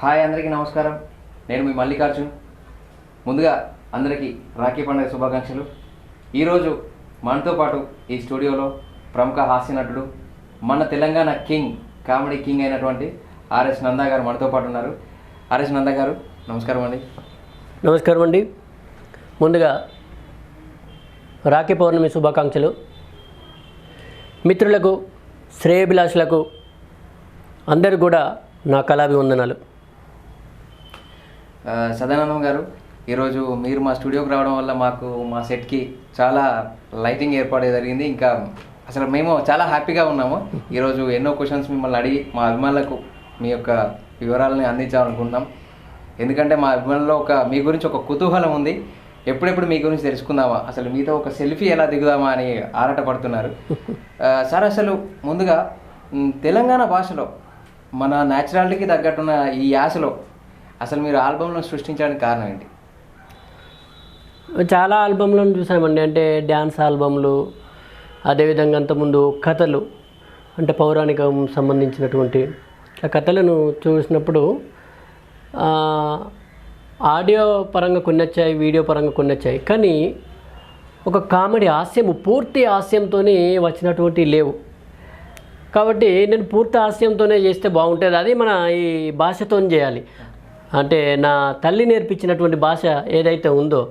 Hi అందరికీ నమస్కారం. నేను మీ మల్లికార్జున్. ముందుగా అందరికీ రాఖీ పండుగ శుభాకాంక్షలు. ఈరోజు మనతో పాటు ఈ స్టూడియోలో ప్రముఖ హాస్య నటుడు మన తెలంగాణ కింగ్ కామెడీ కింగ్ అయినటువంటి ఆర్ఎస్ నందా గారు మనతో పాటు ఉన్నారు. ఆర్ఎస్ నందా గారు నమస్కారం అండి. నమస్కారం అండి. ముందుగా రాఖీ పౌర్ణమి శుభాకాంక్షలు. మిత్రులకు శ్రేయభిలాషులకు అందరు కూడా నా కళాభివందనాలు. సదానందం గారు ఈరోజు మీరు మా స్టూడియోకి రావడం వల్ల మాకు మా సెట్కి చాలా లైటింగ్ ఏర్పాటు జరిగింది. ఇంకా అసలు మేము చాలా హ్యాపీగా ఉన్నాము. ఈరోజు ఎన్నో క్వశ్చన్స్ మిమ్మల్ని అడిగి మా అభిమానులకు మీ యొక్క వివరాలని అందించాలనుకుంటున్నాం. ఎందుకంటే మా అభిమానుల్లో ఒక మీ గురించి ఒక కుతూహలం ఉంది. ఎప్పుడెప్పుడు మీ గురించి తెలుసుకుందామా? అసలు మీతో ఒక సెల్ఫీ ఎలా దిగుదామా అని ఆరాటపడుతున్నారు సార్ అసలు ముందుగా తెలంగాణ భాషలో మన న్యాచురాలిటీకి తగ్గట్టున్న ఈ యాసలో అసలు మీరు ఆల్బంలో సృష్టించడానికి కారణం ఏంటి? చాలా ఆల్బమ్లను చూసామండి. అంటే డ్యాన్స్ ఆల్బమ్లు అదేవిధంగా అంతకుముందు కథలు అంటే పౌరాణికం సంబంధించినటువంటి ఆ కథలను చూసినప్పుడు ఆడియో పరంగా కొన్ని వచ్చాయి వీడియో పరంగా కొన్ని వచ్చాయి కానీ ఒక కామెడీ హాస్యము పూర్తి హాస్యంతోనే వచ్చినటువంటి లేవు. కాబట్టి నేను పూర్తి హాస్యంతోనే చేస్తే బాగుంటుంది. అది మన ఈ భాషతో చేయాలి. అంటే నా తల్లి నేర్పించినటువంటి భాష ఏదైతే ఉందో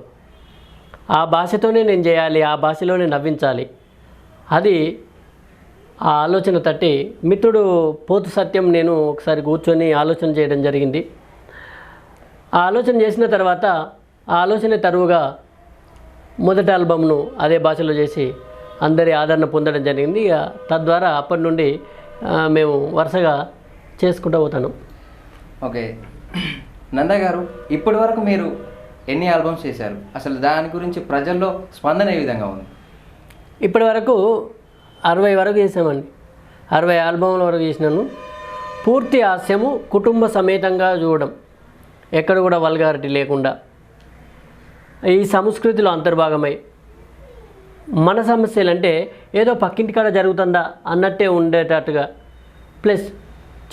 ఆ భాషతోనే నేను చేయాలి ఆ భాషలోనే నవ్వించాలి. అది ఆ ఆలోచన తట్టి మిత్రుడు పోతు సత్యం నేను ఒకసారి కూర్చొని ఆలోచన చేయడం జరిగింది. ఆ ఆలోచన చేసిన తర్వాత ఆ ఆలోచన తరువుగా మొదటి ఆల్బమ్ను అదే భాషలో చేసి అందరి ఆదరణ పొందడం జరిగింది. ఇక తద్వారా అప్పటి నుండి మేము వరుసగా చేసుకుంటూ పోతాను. ఓకే. నందా గారు ఇప్పటి వరకు మీరు ఎన్ని ఆల్బమ్స్ చేశారు? అసలు దాని గురించి ప్రజల్లో స్పందన ఏ విధంగా ఉంది? ఇప్పటి వరకు అరవై వరకు చేసామండి అరవై ఆల్బమ్ల వరకు చేసినాను. పూర్తి హాస్యము కుటుంబ సమేతంగా చూడడం. ఎక్కడ కూడా వల్గారిటీ లేకుండా. ఈ సంస్కృతిలో అంతర్భాగమై. మన సమస్యలు అంటే ఏదో పక్కింటి కాడ జరుగుతుందా అన్నట్టే ఉండేటట్టుగా. ప్లస్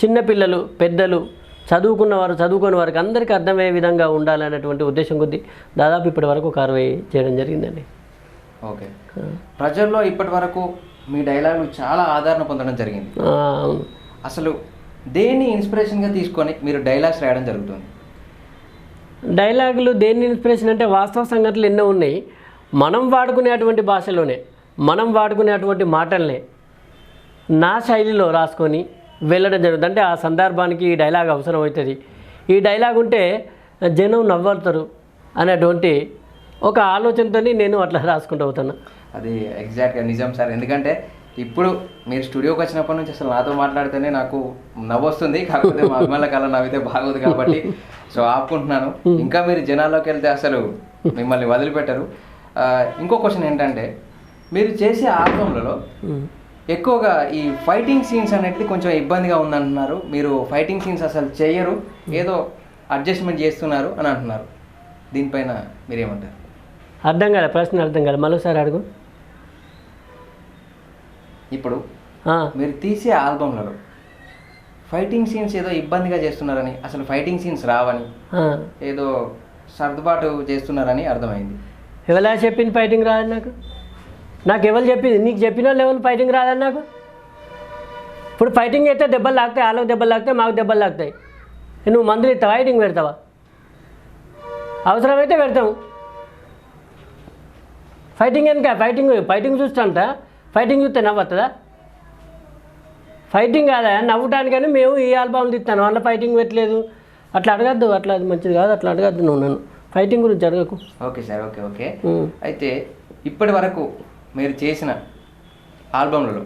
చిన్నపిల్లలు పెద్దలు చదువుకున్న వారు చదువుకునే వారికి అందరికీ అర్థమయ్యే విధంగా ఉండాలనేటువంటి ఉద్దేశం కొద్దీ దాదాపు ఇప్పటి వరకు ఒక అరవై చేయడం జరిగిందండి. ఓకే. ప్రజల్లో ఇప్పటి వరకు మీ డైలాగులు చాలా ఆదరణ పొందడం జరిగింది. అసలు దేన్ని ఇన్స్పిరేషన్గా తీసుకొని మీరు డైలాగ్స్ రాయడం జరుగుతుంది? డైలాగులు దేన్ని ఇన్స్పిరేషన్ అంటే వాస్తవ సంగతులు ఎన్నో ఉన్నాయి. మనం వాడుకునేటువంటి భాషలోనే మనం వాడుకునేటువంటి మాటల్నే నా శైలిలో రాసుకొని వెళ్ళడం జరుగుతుంది. అంటే ఆ సందర్భానికి ఈ డైలాగ్ అవసరం అవుతుంది ఈ డైలాగ్ ఉంటే జనం నవ్వుతారు అనేటువంటి ఒక ఆలోచనతో నేను అట్లా రాసుకుంటూ అవుతాను అది ఎగ్జాక్ట్గా నిజం సార్. ఎందుకంటే ఇప్పుడు మీరు స్టూడియోకి వచ్చినప్పటి నుంచి అసలు నాతో మాట్లాడితేనే నాకు నవ్వొస్తుంది. కాకపోతే మా అభిమానుల కళ నవ్వితే బాగోదు కాబట్టి సో ఆపుకుంటున్నాను. ఇంకా మీరు జనాల్లోకి వెళ్తే అసలు మిమ్మల్ని వదిలిపెట్టరు. ఇంకో క్వశ్చన్ ఏంటంటే మీరు చేసే ఆల్బమ్లలో ఎక్కువగా ఈ ఫైటింగ్ సీన్స్ అనేది కొంచెం ఇబ్బందిగా ఉందంటున్నారు. మీరు ఫైటింగ్ సీన్స్ అసలు చేయరు ఏదో అడ్జస్ట్మెంట్ చేస్తున్నారు అని అంటున్నారు. దీనిపైన మీరేమంటారు? అర్థం కాలే ప్రశ్న అర్థం కాలే. మరోసారి అడుగు. ఇప్పుడు మీరు తీసే ఆల్బమ్లలో ఫైటింగ్ సీన్స్ ఏదో ఇబ్బందిగా చేస్తున్నారని అసలు ఫైటింగ్ సీన్స్ రావని. ఏదో సర్దుబాటు చేస్తున్నారని అర్థమైంది. ఎవరా చెప్పింది ఫైటింగ్ రాదని నాకు? నాకు ఎవరు చెప్పింది? నీకు చెప్పిన వాళ్ళు ఎవరు ఫైటింగ్ రాదని నాకు? ఇప్పుడు ఫైటింగ్ అయితే దెబ్బలు లాగుతాయి వాళ్ళకి దెబ్బలు లాగుతాయి మాకు దెబ్బలు లాగుతాయి నువ్వు మందులు ఇస్తావా ఫైటింగ్ పెడతావా? అవసరమైతే పెడతాం. ఫైటింగ్ ఎందుక? Fighting fighting చూస్తాంట. ఫైటింగ్ చూస్తే నవ్వుతుందా ఫైటింగ్ కాదా? నవ్వటానికని మేము ఈ ఆల్బమ్ తీస్తాను. అందులో ఫైటింగ్ పెట్టలేదు. అట్లా అడగద్దు అట్లా అది మంచిది కాదు అట్లా అడగద్దు నువ్వు నన్ను. ఫైటింగ్ గురించి అడగకు. Okay sir okay okay. అయితే ఇప్పటి వరకు మీరు చేసిన ఆల్బమ్లలో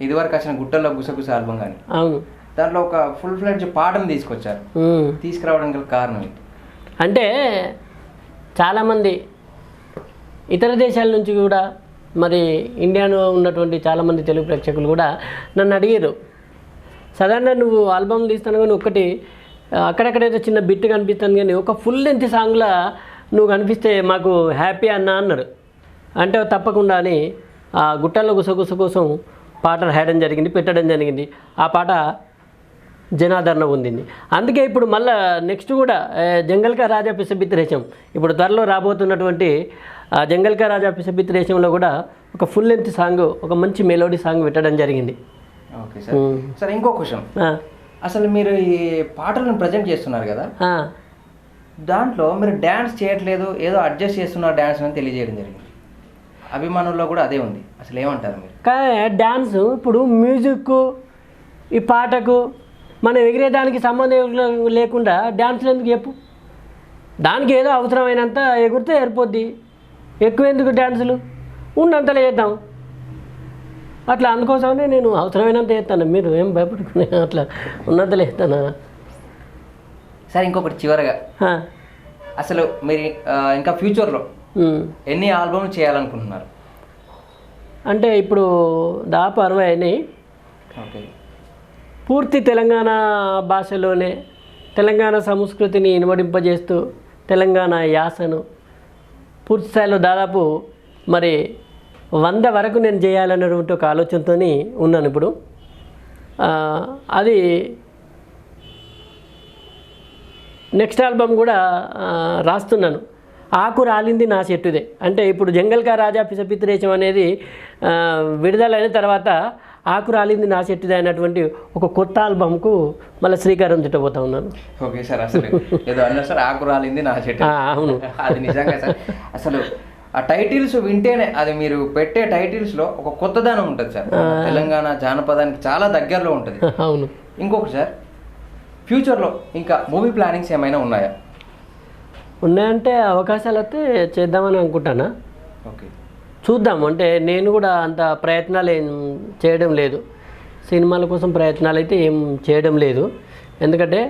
ఇదివరకు వచ్చిన గుట్టల్లో గుసగుస ఆల్బమ్ కానీ అవును. దాంట్లో ఒక ఫుల్ ఫ్లెడ్జ్ పాటను తీసుకొచ్చారు. ఉమ్. తీసుకురావడానికి గల కారణం ఏంటి? అంటే చాలామంది ఇతర దేశాల నుంచి కూడా మరి ఇండియాలో ఉన్నటువంటి చాలామంది తెలుగు ప్రేక్షకులు కూడా నన్ను అడిగారు. సాధారణ నువ్వు ఆల్బమ్ తీస్తాను కానీ ఒకటి అక్కడక్కడైతే చిన్న బిట్ కనిపిస్తాను కానీ ఒక ఫుల్ లెంత్ సాంగ్లా నువ్వు కనిపిస్తే మాకు హ్యాపీ అన్న అన్నారు. అంటే తప్పకుండా అని ఆ గుట్టల్లో గుసగుస కోసం పాట రాయడం జరిగింది పెట్టడం జరిగింది. ఆ పాట జనాదరణ పొందింది. అందుకే ఇప్పుడు మళ్ళా నెక్స్ట్ కూడా జంగల్కా రాజా పిసబిత్రేశం ఇప్పుడు త్వరలో రాబోతున్నటువంటి ఆ జంగల్కా రాజా పిసబిత్రేశంలో కూడా ఒక ఫుల్ లెంత్ సాంగ్ ఒక మంచి మెలోడీ సాంగ్ పెట్టడం జరిగింది. Okay sir. సార్ ఇంకో క్వశ్చన్. అసలు మీరు ఈ పాటలను ప్రజెంట్ చేస్తున్నారు కదా? దాంట్లో మీరు డ్యాన్స్ చేయట్లేదు ఏదో అడ్జస్ట్ చేస్తున్నారు డ్యాన్స్ అని తెలియజేయడం జరిగింది. అభిమానుల్లో కూడా అదే ఉంది. అసలు ఏమంటారు మీరు? కానీ డ్యాన్స్ ఇప్పుడు మ్యూజిక్ ఈ పాటకు మనం ఎగిరేదానికి సంబంధం లేకుండా డ్యాన్స్లు ఎందుకు చెప్పు? దానికి ఏదో అవసరమైనంత ఎగురితే సరిపోద్ది. ఎక్కువ ఎందుకు డ్యాన్సులు ఉన్నంతలో చేద్దాం. అట్లా అందుకోసమనే నేను అవసరమైనంత చేస్తాను. మీరు ఏం భయపడుకునే అట్లా ఉన్నంతలో చేస్తానా? సార్ ఇంకొకటి చివరగా. అసలు మీరు ఇంకా ఫ్యూచర్లో. ఎన్ని ఆల్బమ్లు చేయాలనుకుంటున్నారు? అంటే ఇప్పుడు దాపు అరవై అయినాయి. ఓకే. పూర్తి తెలంగాణ భాషలోనే తెలంగాణ సంస్కృతిని ఇనుమడింపజేస్తూ తెలంగాణ యాసను పూర్తి స్థాయిలో దాదాపు మరి వంద వరకు నేను చేయాలన్నటువంటి ఒక ఆలోచనతో ఉన్నాను ఇప్పుడు. అది నెక్స్ట్ ఆల్బమ్ కూడా రాస్తున్నాను. ఆకు రాలింది నా చెట్టుదే. అంటే ఇప్పుడు జంగల్కా రాజా పిసపిత్రేచం అనేది విడుదలైన తర్వాత ఆకు రాలింది నా చెట్టుదే అనేటువంటి ఒక కొత్త ఆల్బమ్కు మళ్ళీ శ్రీకారం చుట్టబోతా ఉన్నాను. ఓకే సార్ అసలు ఏదో అన్నారు సార్ ఆకు రాలింది నా చెట్టు. అవును. అది నిజంగా సార్. అసలు ఆ టైటిల్స్ వింటేనే అది మీరు పెట్టే టైటిల్స్లో ఒక కొత్తదనం ఉంటుంది సార్. తెలంగాణ జానపదానికి చాలా దగ్గరలో ఉంటుంది. అవును. ఇంకొకటి సార్ ఫ్యూచర్లో ఇంకా మూవీ ప్లానింగ్స్ ఏమైనా ఉన్నాయా? ఉన్నాయంటే అవకాశాలు అయితే చేద్దామని అనుకుంటానా? ఓకే. చూద్దాం. అంటే నేను కూడా అంత ప్రయత్నాలు ఏం చేయడం లేదు. సినిమాల కోసం ప్రయత్నాలు అయితే ఏం చేయడం లేదు. ఎందుకంటే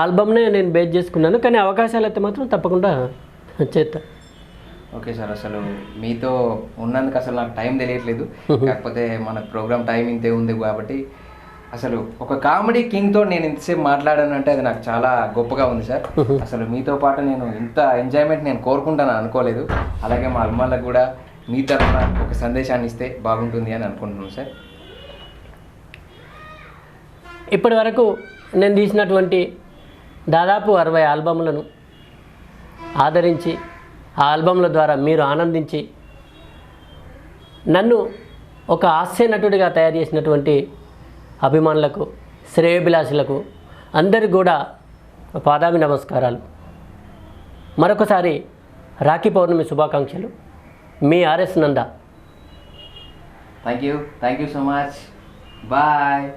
ఆల్బమ్నే నేను బేస్ చేసుకున్నాను. కానీ అవకాశాలు అయితే మాత్రం తప్పకుండా చేస్తా. ఓకే సార్ అసలు మీతో ఉన్నందుకు అసలు నాకు టైం తెలియట్లేదు. కాకపోతే మన ప్రోగ్రామ్ టైం ఇంతే ఉంది కాబట్టి అసలు ఒక కామెడీ కింగ్తో నేను ఇంతసేపు మాట్లాడానంటే అది నాకు చాలా గొప్పగా ఉంది సార్. అసలు మీతో పాటు నేను ఇంత ఎంజాయ్మెంట్ నేను కోరుకుంటాను అనుకోలేదు. అలాగే మా అభిమానులకు కూడా మీ తరఫున ఒక సందేశాన్ని ఇస్తే బాగుంటుంది అని అనుకుంటున్నాను సార్. ఇప్పటి వరకు నేను తీసినటువంటి దాదాపు అరవై ఆల్బమ్లను ఆదరించి ఆ ఆల్బమ్ల ద్వారా మీరు ఆనందించి నన్ను ఒక హాస్య నటుడిగా తయారు చేసినటువంటి అభిమానులకు శ్రేయభిలాషులకు అందరికి కూడా పాదాభి నమస్కారాలు. మరొకసారి రాఖీ పౌర్ణమి శుభాకాంక్షలు. మీ RS Nanda. Thank you thank you so much bye